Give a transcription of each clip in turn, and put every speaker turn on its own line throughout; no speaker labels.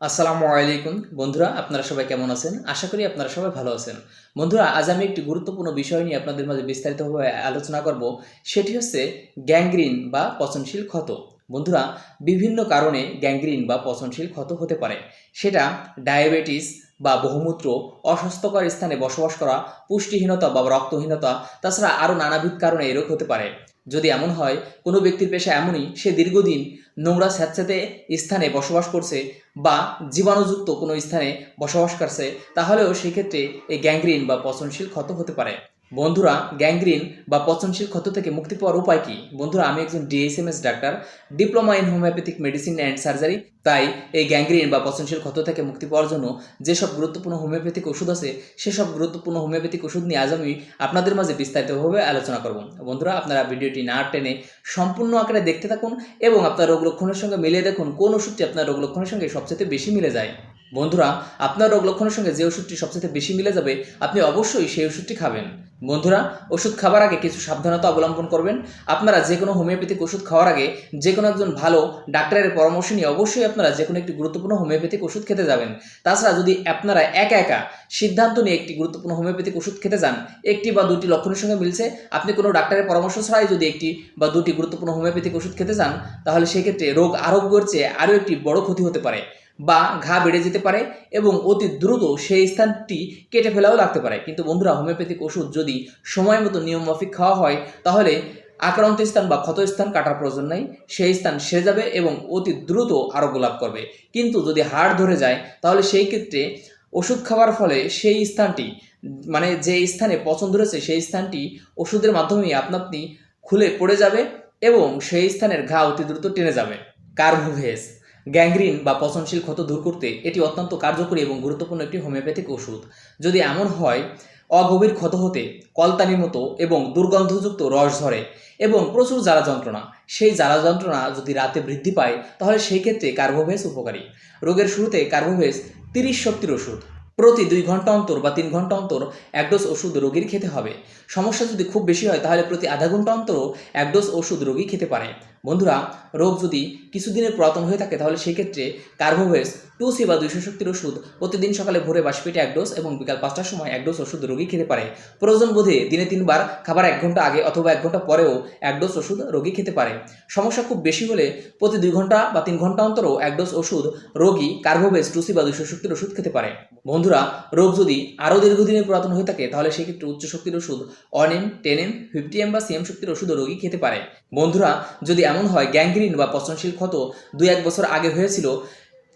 আসসালামু আলাইকুম। বন্ধুরা, আপনারা সবাই কেমন আছেন? আশা করি আপনারা সবাই ভালো আছেন। বন্ধুরা, আজ আমি একটি গুরুত্বপূর্ণ বিষয় নিয়ে আপনাদের মাঝে বিস্তারিতভাবে আলোচনা করব। সেটি হচ্ছে গ্যাংগ্রিন বা পচনশীল ক্ষত। বন্ধুরা, বিভিন্ন কারণে গ্যাংগ্রিন বা পচনশীল ক্ষত হতে পারে। সেটা ডায়াবেটিস বা বহুমূত্র, অস্বাস্থ্যকর স্থানে বসবাস করা, পুষ্টিহীনতা বা রক্তহীনতা, তাছাড়া আরও নানাবিধ কারণে এই রোগ হতে পারে। যদি এমন হয়, কোনো ব্যক্তির পেশা এমনই, সে দীর্ঘদিন নোংরা স্যাঁতস্যাঁতে স্থানে বসবাস করছে বা জীবাণুযুক্ত কোনো স্থানে বসবাস করছে, তাহলেও সেক্ষেত্রে এই গ্যাংগ্রিন বা পচনশীল ক্ষত হতে পারে। বন্ধুরা গ্যাংগ্রিন বা পচনশীল ক্ষত থেকে মুক্তি পাওয়ার উপায় কি? বন্ধুরা, আমি একজন DSMS doctor diploma in homoeopathic medicine and surgery তাই এই গ্যাংগ্রিন বা পচনশীল ক্ষত থেকে মুক্তি পাওয়ার জন্য যেসব গুরুত্বপূর্ণ হোমিওপ্যাথিক ওষুধ আছে, সেসব গুরুত্বপূর্ণ হোমিওপ্যাথিক ওষুধ নিয়ে আজ আমি আপনাদের মাঝে বিস্তারিতভাবে আলোচনা করব। বন্ধুরা, আপনারা ভিডিওটি না টেনে সম্পূর্ণ আকারে দেখতে থাকুন এবং আপনার রোগ লক্ষণের সঙ্গে মিলিয়ে দেখুন কোন ওষুধটি আপনার রোগ লক্ষণের সঙ্গে সবচেয়ে বেশি মিলে যায়। বন্ধুরা, আপনার রোগ লক্ষণের সঙ্গে যে ওষুধটি সবচেয়ে বেশি মিলে যাবে, আপনি অবশ্যই সেই ওষুধটি খাবেন। বন্ধুরা, ওষুধ খাবার আগে কিছু সাবধানতা অবলম্বন করবেন। আপনারা যে কোনো হোমিওপ্যাথিক ওষুধ খাওয়ার আগে যে কোনো একজন ভালো ডাক্তারের পরামর্শ নিয়ে অবশ্যই আপনারা যে কোনো একটি গুরুত্বপূর্ণ হোমিওপ্যাথিক ওষুধ খেতে যাবেন। তাছাড়া যদি আপনারা একা একা সিদ্ধান্ত নিয়ে একটি গুরুত্বপূর্ণ হোমিওপ্যাথিক ওষুধ খেতে যান, একটি বা দুটি লক্ষণের সঙ্গে মিলছে। আপনি কোনো ডাক্তারের পরামর্শ ছাড়াই যদি একটি বা দুটি গুরুত্বপূর্ণ হোমিওপ্যাথিক ওষুধ খেতে যান, তাহলে সেক্ষেত্রে রোগ আরোগ্যের চেয়ে আরও একটি বড় ক্ষতি হতে পারে। বা ঘা বেড়ে যেতে পারে এবং অতি দ্রুত সেই স্থানটি কেটে ফেলাও লাগতে পারে। কিন্তু বন্ধুরা, হোমিওপ্যাথিক ওষুধ যদি সময় মতো নিয়ম মাফিক খাওয়া হয়, তাহলে আক্রান্ত স্থান বা ক্ষত স্থান কাটার প্রয়োজন নাই। সেই স্থান সেরে যাবে এবং অতি দ্রুত আরোগ্য লাভ করবে। কিন্তু যদি হাড় ধরে যায়, তাহলে সেই ক্ষেত্রে ওষুধ খাওয়ার ফলে সেই স্থানটি মানে যে স্থানে পছন্দ রয়েছে সেই স্থানটি ওষুধের মাধ্যমেই আপনা আপনি খুলে পড়ে যাবে এবং সেই স্থানের ঘা অতি দ্রুত টেনে যাবে। কার্ভোভেজ গ্যাংগ্রিন বা পচনশীল ক্ষত দূর করতে এটি অত্যন্ত কার্যকরী এবং গুরুত্বপূর্ণ একটি হোমিওপ্যাথিক ওষুধ। যদি এমন হয়, অগভীর ক্ষত হতে কলতানির মতো এবং দুর্গন্ধযুক্ত রস ধরে এবং প্রচুর জ্বালা যন্ত্রণা। সেই জ্বালা যন্ত্রণা যদি রাতে বৃদ্ধি পায়, তাহলে সেই ক্ষেত্রে কার্বোভেস উপকারী। রোগের শুরুতে কার্বোভেস তিরিশ শক্তির ওষুধ। প্রতি দুই ঘণ্টা অন্তর বা তিন ঘণ্টা অন্তর এক ডোজ ওষুধ রোগীর খেতে হবে। সমস্যা যদি খুব বেশি হয়, তাহলে প্রতি আধা ঘণ্টা অন্তরও এক ডোজ ওষুধ রোগী খেতে পারে। বন্ধুরা, রোগ যদি কিছুদিনের পুরাতন হয়ে থাকে, তাহলে সেক্ষেত্রে কার্বোভেস টু সি বা দুইশো শক্তির ওষুধ প্রতিদিন সকালে ভোরে বাসি পেটে এক ডোজ এবং বিকাল পাঁচটার সময় এক ডোজ ওষুধ রোগী খেতে পারে। প্রয়োজন বোধে দিনে তিনবার খাবার এক ঘণ্টা আগে অথবা এক ঘণ্টা পরেও এক ডোজ ওষুধ রোগী খেতে পারে। সমস্যা খুব বেশি হলে প্রতি দুই ঘণ্টা বা তিন ঘণ্টা অন্তরও এক ডোজ ওষুধ রোগী কার্বোভেস টু সি বা দুইশো শক্তির ওষুধ খেতে পারে। বন্ধুরা, রোগ যদি আরও দীর্ঘদিনের পুরাতন হয়ে থাকে, তাহলে সেক্ষেত্রে উচ্চ শক্তির ওষুধ one M ten M fifty M বা সিএম শক্তির ওষুধ রোগী খেতে পারে। বন্ধুরা, যদি এমন হয় গ্যাংগ্রিন বা পচনশীল ক্ষত দুই এক বছর আগে হয়েছিল,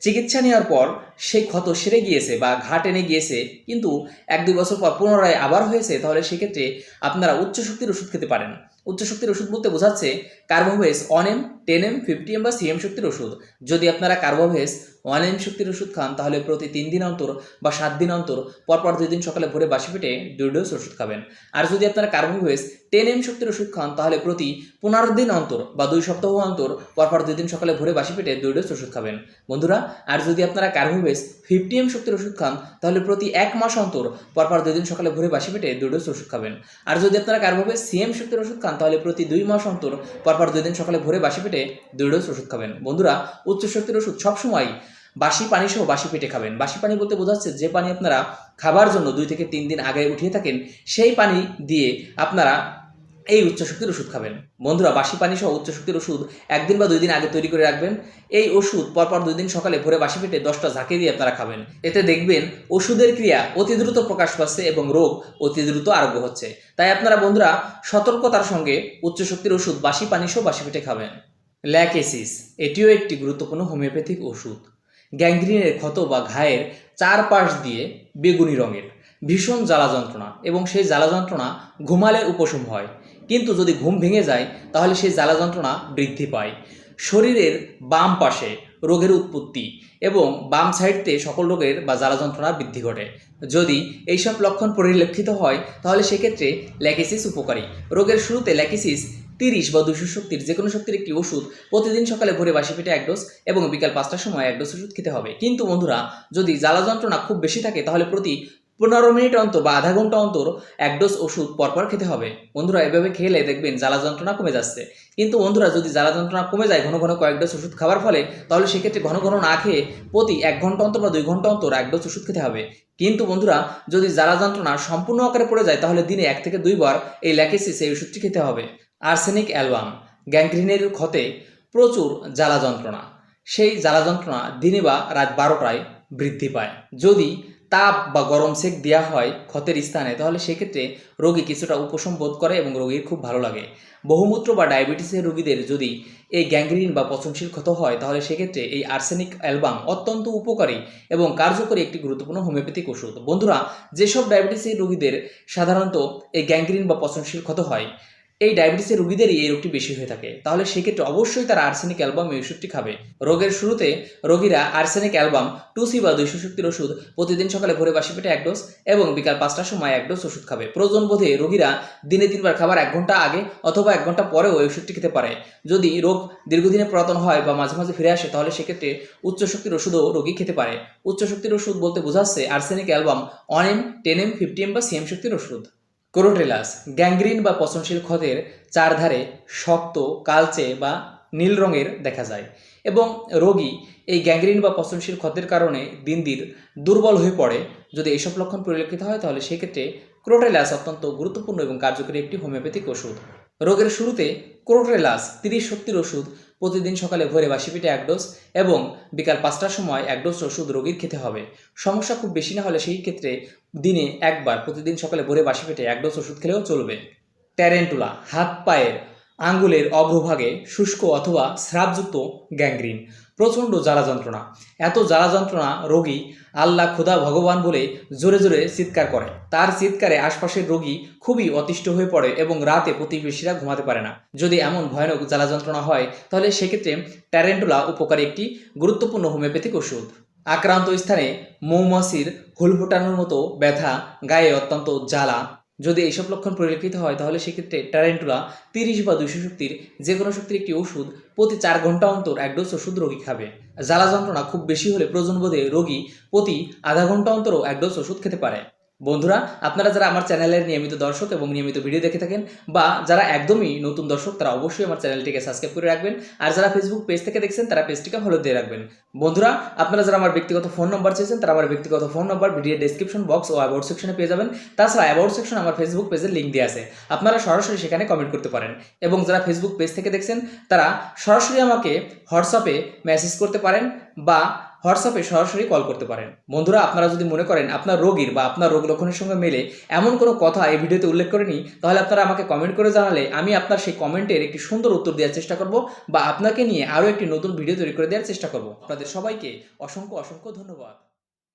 চিকিৎসা নেওয়ার পর সেই ক্ষত সেরে গিয়েছে বা ঘা টেনে গিয়েছে, কিন্তু এক দুই বছর পর পুনরায় আবার হয়েছে, তাহলে সেক্ষেত্রে আপনারা উচ্চ শক্তির ওষুধ খেতে পারেন। উচ্চ শক্তির ওষুধ বলতে বোঝাচ্ছে carbo veg one M ten M fifty M বা সিএম শক্তির ওষুধ। যদি আপনারা কার্বোভেস ওয়ান এম শক্তির ওষুধ খান, তাহলে প্রতি তিন দিন অন্তর বা সাত দিন অন্তর পরপর দুই দিন সকালে ভোরে বাসি পেটে দুই ডোজ ওষুধ খাবেন। আর যদি আপনারা কার্বোভেস টেন এম শক্তির ওষুধ খান, তাহলে প্রতি পনেরো দিন অন্তর বা দুই সপ্তাহ অন্তর পরপর দুই দিন সকালে ভোরে বাসি পেটে দুই ডোজ ওষুধ খাবেন। বন্ধুরা, আর যদি আপনারা কার্বোভেস ফিফটি এম শক্তির ওষুধ খান, তাহলে প্রতি এক মাস অন্তর পরপর দুই দিন সকালে ভোরে বাসি পেটে দুই ডোজ ওষুধ খাবেন। আর যদি আপনারা কার্বোভেস সিএম শক্তির ওষুধ খান তাহলে প্রতি দুই মাস অন্তর পরপর দুই দিন সকালে ভোরে বাসি পেটে দুই ডোজ ওষুধ খাবেন। বন্ধুরা উচ্চ শক্তির ওষুধ সবসময় বাসি পানি সহ বাসি পেটে খাবেন। বাসি পানি বলতে বোঝাচ্ছে যে পানি আপনারা খাবার জন্য দুই থেকে তিন দিন আগে উঠিয়ে থাকেন, সেই পানি দিয়ে আপনারা এই উচ্চ শক্তির ওষুধ খাবেন। বন্ধুরা, বাসি পানি সহ উচ্চ শক্তির ওষুধ একদিন বা দুই দিন আগে তৈরি করে রাখবেন। এই ওষুধ পরপর দুই দিন সকালে ভোরে বাসি পেটে দশটা ঝাঁকে দিয়ে আপনারা খাবেন। এতে দেখবেন ওষুধের ক্রিয়া অতি দ্রুত প্রকাশ পাচ্ছে এবং রোগ অতি দ্রুত আরোগ্য হচ্ছে। তাই আপনারা বন্ধুরা, সতর্কতার সঙ্গে উচ্চ শক্তির ওষুধ বাসি পানি সহ বাসি পেটে খাবেন। ল্যাকেসিস, এটিও একটি গুরুত্বপূর্ণ হোমিওপ্যাথিক ওষুধ। গ্যাংগ্রিনের ক্ষত বা ঘায়ের চারপাশ দিয়ে বেগুনি রঙের, ভীষণ জ্বালা যন্ত্রণা এবং সেই জ্বালা যন্ত্রণা ঘুমালে উপশম হয়। কিন্তু যদি ঘুম ভেঙে যায়, তাহলে সেই জ্বালা যন্ত্রণা বৃদ্ধি পায়। শরীরের বাম পাশে রোগের উৎপত্তি এবং বাম সাইডতে সকল রোগের বা জ্বালা যন্ত্রণা বৃদ্ধি ঘটে। যদি এইসব লক্ষণ পরিলক্ষিত হয়, তাহলে সেক্ষেত্রে ল্যাকিসিস উপকারী। রোগের শুরুতে ল্যাকিসিস তিরিশ বা দুশো শক্তির যে কোনো শক্তির একটি ওষুধ প্রতিদিন সকালে ভোরে বাসি পেটে এক ডোজ এবং বিকাল পাঁচটার সময় এক ডোজ ওষুধ খেতে হবে। কিন্তু বন্ধুরা, যদি জ্বালা যন্ত্রণা খুব বেশি থাকে, তাহলে প্রতি পনেরো মিনিট অন্তর বা আধা ঘণ্টা অন্তর এক ডোজ ওষুধ পরপর খেতে হবে। বন্ধুরা, এভাবে খেলে দেখবেন জ্বালা যন্ত্রণা কমে যাচ্ছে। কিন্তু বন্ধুরা, যদি জ্বালা যন্ত্রণা কমে যায়, ঘন ঘন কয়েক ডোজ ওষুধ খাওয়ার ফলে, তাহলে সেক্ষেত্রে ঘন ঘন না খেয়ে প্রতি এক ঘণ্টা অন্তর বা দুই ঘণ্টা অন্তর এক ডোজ ওষুধ খেতে হবে। কিন্তু বন্ধুরা, যদি জ্বালা যন্ত্রণা সম্পূর্ণ আকারে পড়ে যায়, তাহলে দিনে এক থেকে দুইবার এই ল্যাকেসিস এই ওষুধটি খেতে হবে। আর্সেনিক অ্যালবাম, গ্যাংগ্রিনের ক্ষতে প্রচুর জ্বালা যন্ত্রণা। সেই জ্বালা যন্ত্রণা দিনে বা রাত বারোটায় বৃদ্ধি পায়। যদি তাপ বা গরম সেক দেওয়া হয় ক্ষতের স্থানে, তাহলে সেক্ষেত্রে রোগী কিছুটা উপশম বোধ করে এবং রোগীর খুব ভালো লাগে। বহুমূত্র বা ডায়াবেটিসের রোগীদের যদি এই গ্যাংগ্রিন বা পচনশীল ক্ষত হয়, তাহলে সেক্ষেত্রে এই আর্সেনিক অ্যালবাম অত্যন্ত উপকারী এবং কার্যকরী একটি গুরুত্বপূর্ণ হোমিওপ্যাথিক ওষুধ। বন্ধুরা, যেসব ডায়াবেটিসের রোগীদের সাধারণত এই গ্যাংগ্রিন বা পচনশীল ক্ষত হয় এই ডায়াবেটিসের রোগীদেরই এই রোগটি বেশি হয়ে থাকে। তাহলে সেক্ষেত্রে অবশ্যই তারা আর্সেনিক অ্যালবাম এই ওষুধটি খাবে। রোগের শুরুতে রোগীরা আর্সেনিক অ্যালবাম টু সি বা দুইশো শক্তির ওষুধ প্রতিদিন সকালে ভোরে বাসি পেটে এক ডোজ এবং বিকাল পাঁচটার সময় এক ডোজ ওষুধ খাবে। প্রয়োজন বোধে রোগীরা দিনে তিনবার খাবার এক ঘণ্টা আগে অথবা এক ঘণ্টা পরেও এই ওষুধটি খেতে পারে। যদি রোগ দীর্ঘদিনে পুরাতন হয় বা মাঝে মাঝে ফিরে আসে, তাহলে সেক্ষেত্রে উচ্চ শক্তির ওষুধও রোগী খেতে পারে। উচ্চ শক্তির ওষুধ বলতে বোঝাচ্ছে arsenic album one M, ten M, fifty M বা সিএম শক্তির ওষুধ। ক্রোটেলাস গ্যাংগ্রিন বা পচনশীল ক্ষতের চারধারে শক্ত, কালচে বা নীল রঙের দেখা যায়। এবং রোগী এই গ্যাংগ্রিন বা পচনশীল ক্ষতের কারণে দিন দিন দুর্বল হয়ে পড়ে। যদি এইসব লক্ষণ পরিলক্ষিত হয়, তাহলে সেক্ষেত্রে ক্রোটেলাস অত্যন্ত গুরুত্বপূর্ণ এবং কার্যকরী একটি হোমিওপ্যাথিক ওষুধ। রোগের শুরুতে ক্রোটেলাস তিরিশ শক্তির ওষুধ প্রতিদিন সকালে ভোরে বাসি পিঠে এক ডোজ এবং বিকাল পাঁচটার সময় এক ডোজ ওষুধ রোগীর খেতে হবে। সমস্যা খুব বেশি না হলে সেই ক্ষেত্রে দিনে একবার প্রতিদিন সকালে ভোরে বাসি পেটে এক ডোজ ওষুধ খেলেও চলবে। ট্যারেন্টুলা, হাত পায়ের আঙ্গুলের অগ্রভাগে শুষ্ক অথবা স্রাবযুক্ত গ্যাংগ্রিন। প্রচণ্ড জ্বালা যন্ত্রণা। এত জ্বালা যন্ত্রণা রোগী আল্লাহ খুদা ভগবান বলে জোরে জোরে চিৎকার করে। তার চিৎকারে আশপাশের রোগী খুবই অতিষ্ঠ হয়ে পড়ে এবং রাতে প্রতিবেশীরা ঘুমাতে পারে না। যদি এমন ভয়ানক জ্বালা যন্ত্রণা হয়, তাহলে সেক্ষেত্রে ট্যারেন্টুলা উপকারী একটি গুরুত্বপূর্ণ হোমিওপ্যাথিক ওষুধ। আক্রান্ত স্থানে মৌমাছির হুল ফোটানোর মতো ব্যথা, গায়ে অত্যন্ত জ্বালা যদি এইসব লক্ষণ পরিলক্ষিত হয়, তাহলে সেক্ষেত্রে ট্যারেন্টুলা তিরিশ বা দুইশো শক্তির যে কোনো শক্তির একটি ওষুধ প্রতি চার ঘণ্টা অন্তর এক ডোজ ওষুধ রোগী খাবে। জ্বালা যন্ত্রণা খুব বেশি হলে প্রয়োজন বোধে রোগী প্রতি আধা ঘণ্টা অন্তরও এক ডোজ ওষুধ খেতে পারে। বন্ধুরা, আপনারা যারা আমার চ্যানেলের নিয়মিত দর্শক এবং নিয়মিত ভিডিও দেখে থাকেন, বা যারা একদমই নতুন দর্শক, তারা অবশ্যই আমার চ্যানেলটিকে সাবস্ক্রাইব করে রাখবেন। আর যারা ফেসবুক পেজ থেকে দেখছেন, তারা পেজটিকে ফলো দিয়ে রাখবেন। বন্ধুরা, আপনারা যারা আমার ব্যক্তিগত ফোন নম্বর চেয়েছেন, তারা আমার ব্যক্তিগত phone number video description box O about সেকশনে পেয়ে যাবেন। তাছাড়া অ্যাবাউট সেকশন আমার ফেসবুক পেজের লিঙ্ক দিয়ে আছে। আপনারা সরাসরি সেখানে কমেন্ট করতে পারেন। এবং যারা ফেসবুক পেজ থেকে দেখছেন, তারা সরাসরি আমাকে হোয়াটসঅ্যাপে মেসেজ করতে পারেন, বা হোয়াটসঅ্যাপে সরাসরি কল করতে পারেন। বন্ধুরা, আপনারা যদি মনে করেন আপনার রোগীর বা আপনার রোগ লক্ষণের সঙ্গে মেলে এমন কোনো কথা এই ভিডিওতে উল্লেখ করেনি, তাহলে আপনারা আমাকে কমেন্ট করে জানালে আমি আপনার সেই কমেন্টের একটি সুন্দর উত্তর দেওয়ার চেষ্টা করব বা আপনাকে নিয়ে আরও একটি নতুন ভিডিও তৈরি করে দেওয়ার চেষ্টা করব। আপনাদের সবাইকে অসংখ্য অসংখ্য ধন্যবাদ।